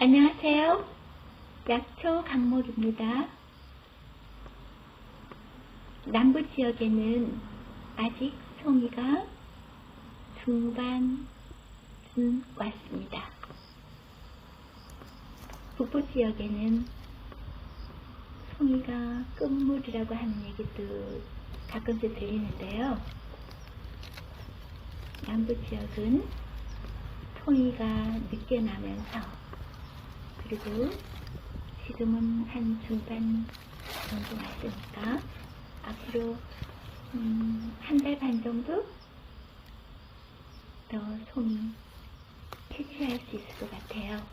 안녕하세요. 약초 강목입니다. 남부 지역에는 아직 송이가 중반쯤 왔습니다. 북부 지역에는 송이가 끝물이라고 하는 얘기도 가끔씩 들리는데요. 남부 지역은 송이가 늦게 나면서 그리고 지금은 한 중반 정도 왔으니까 앞으로 음, 한 달 반 정도 더 송이 채취할 수 있을 것 같아요.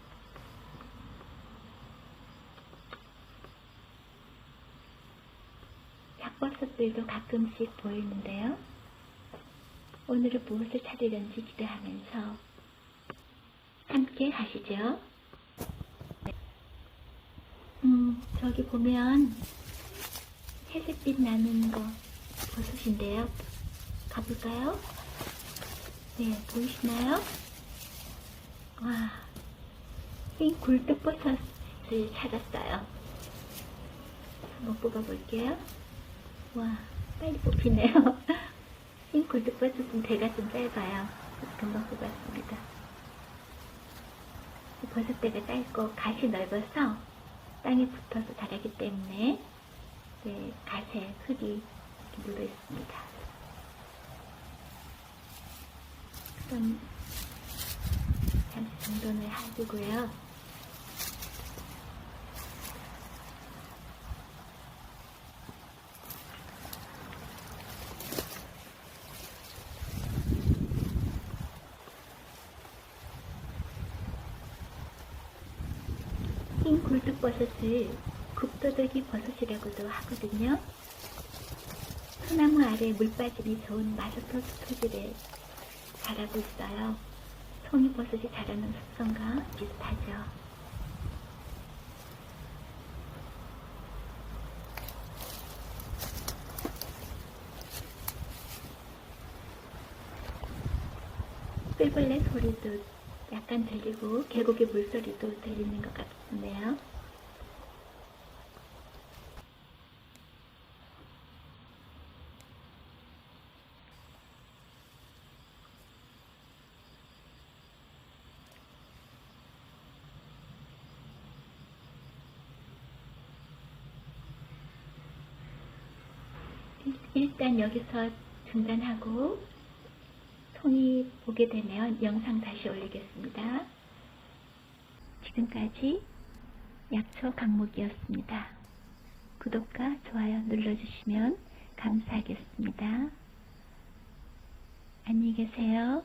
작버섯들도 가끔씩 보이는데요. 오늘은 무엇을 찾으려는지 기대하면서 함께 가시죠. 음, 저기 보면 회색빛 나는 거 버섯인데요. 가볼까요? 네, 보이시나요? 와, 이 굴뚝버섯을 찾았어요. 한번 뽑아볼게요. 와, 빨리 뽑히네요. 이 굴뚝버섯은 대가 좀 짧아요. 금방 뽑았습니다. 이 버섯대가 짧고 갓이 넓어서 땅에 붙어서 자라기 때문에 네, 갓에 흙이 묻어 있습니다. 그럼 잠시 정돈을 해주고요. 흰 굴뚝버섯을 국도덕이 버섯이라고도 하거든요. 소나무 아래 물 빠짐이 좋은 마소토스 토질에 자라고 있어요. 송이버섯이 자라는 습성과 비슷하죠. 꿀벌레 소리도 약간 들리고 계곡의 물소리도 들리는 것 같은데요. 일단 여기서 중단하고 손이 보게 되면 영상 다시 올리겠습니다. 지금까지 약초 강목이었습니다. 구독과 좋아요 눌러주시면 감사하겠습니다. 안녕히 계세요.